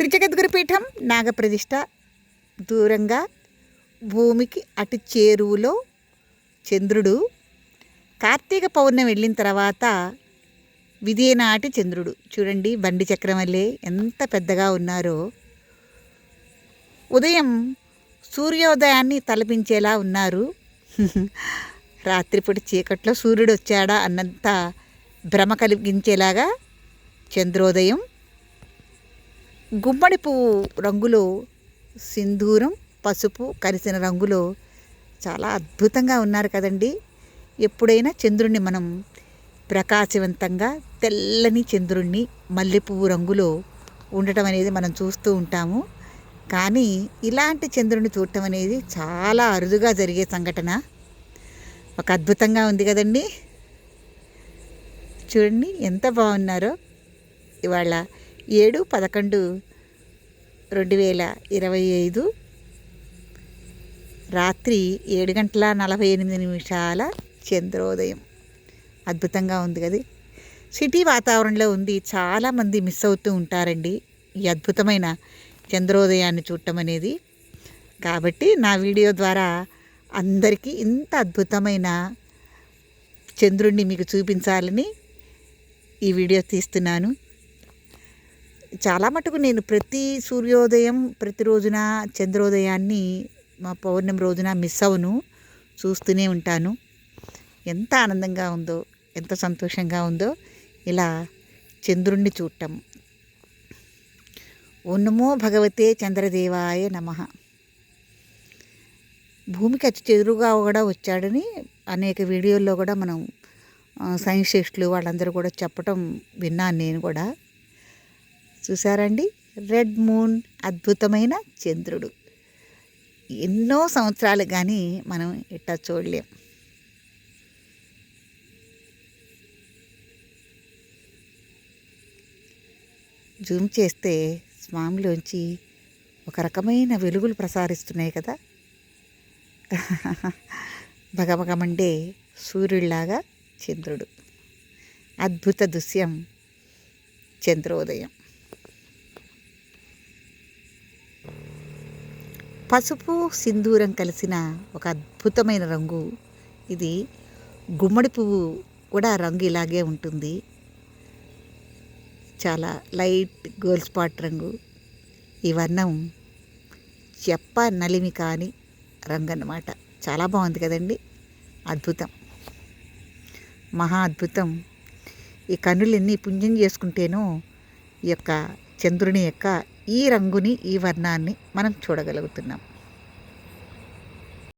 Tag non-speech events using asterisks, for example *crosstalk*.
త్రిజగద్గురు నాగప్రతిష్ట దూరంగా భూమికి అటు చేరువులో చంద్రుడు కార్తీక పౌర్ణమి వెళ్ళిన తర్వాత విదేనాటి చంద్రుడు. చూడండి బండి చక్రం వల్లే ఎంత పెద్దగా ఉన్నారో. ఉదయం సూర్యోదయాన్ని తలపించేలా ఉన్నారు. *laughs* రాత్రిపూట చీకట్లో సూర్యుడు వచ్చాడా అన్నంత భ్రమ కలిగించేలాగా చంద్రోదయం గుమ్మడి పువ్వు రంగులో సింధూరం పసుపు కలిసిన రంగులో చాలా అద్భుతంగా ఉన్నారు కదండి. ఎప్పుడైనా చంద్రుణ్ణి మనం ప్రకాశవంతంగా తెల్లని చంద్రుణ్ణి మల్లెపువ్వు రంగులో ఉండటం అనేది మనం చూస్తూ ఉంటాము. కానీ ఇలాంటి చంద్రుని చూడటం అనేది చాలా అరుదుగా జరిగే సంఘటన. ఒక అద్భుతంగా ఉంది కదండి. చూడండి ఎంత బాగున్నారో. ఇవాళ ఏడు పదకొండు రెండు వేల ఇరవై ఐదు. రాత్రి ఏడు గంటల నలభై ఎనిమిది నిమిషాల చంద్రోదయం. అద్భుతంగా ఉంది కదా. సిటీ వాతావరణంలో ఉంది. చాలామంది మిస్ అవుతూ ఉంటారండి ఈ అద్భుతమైన చంద్రోదయాన్ని చూడటం అనేది. కాబట్టి నా వీడియో ద్వారా అందరికీ ఇంత అద్భుతమైన చంద్రుణ్ణి మీకు చూపించాలని ఈ వీడియో తీస్తున్నాను. చాలా మటుకు నేను ప్రతి సూర్యోదయం ప్రతిరోజున చంద్రోదయాన్ని మా పౌర్ణమి రోజున మిస్ అవును చూస్తూనే ఉంటాను. ఎంత ఆనందంగా ఉందో ఎంత సంతోషంగా ఉందో ఇలా చంద్రుణ్ణి చూడటం. ఓ నమో భగవతే చంద్రదేవాయ నమ. భూమికి అతి చెదురుగా కూడా వచ్చాడని అనేక వీడియోల్లో కూడా మనం ఆ, వాళ్ళందరూ కూడా చెప్పటం విన్నాను నేను కూడా. చూసారండి రెడ్ మూన్ అద్భుతమైన చంద్రుడు. ఎన్నో సంవత్సరాలు కానీ మనం ఇట్ట చూడలేం. జూమ్ చేస్తే స్వామిలోంచి ఒక రకమైన వెలుగులు ప్రసారిస్తున్నాయి కదా? *laughs* భగభగమండే సూర్యుడిలాగా చంద్రుడు. అద్భుత దృశ్యం చంద్రోదయం. పసుపు సింధూరం కలిసిన ఒక అద్భుతమైన రంగు. ఇది గుమ్మడి పువ్వు కూడా రంగు ఇలాగే ఉంటుంది. చాలా లైట్ గోల్డ్ స్పాట్ రంగు. ఈ వర్ణం చెప్ప నలిమి కాని రంగు అన్నమాట చాలా బాగుంది కదండి. అద్భుతం. మహా అద్భుతం. ఈ కన్నులన్నీ పుణ్యం చేసుకుంటేనో ఈ యొక్క చంద్రుని యొక్క ఈ రంగుని ఈ వర్ణాన్ని మనం చూడగలుగుతున్నాం.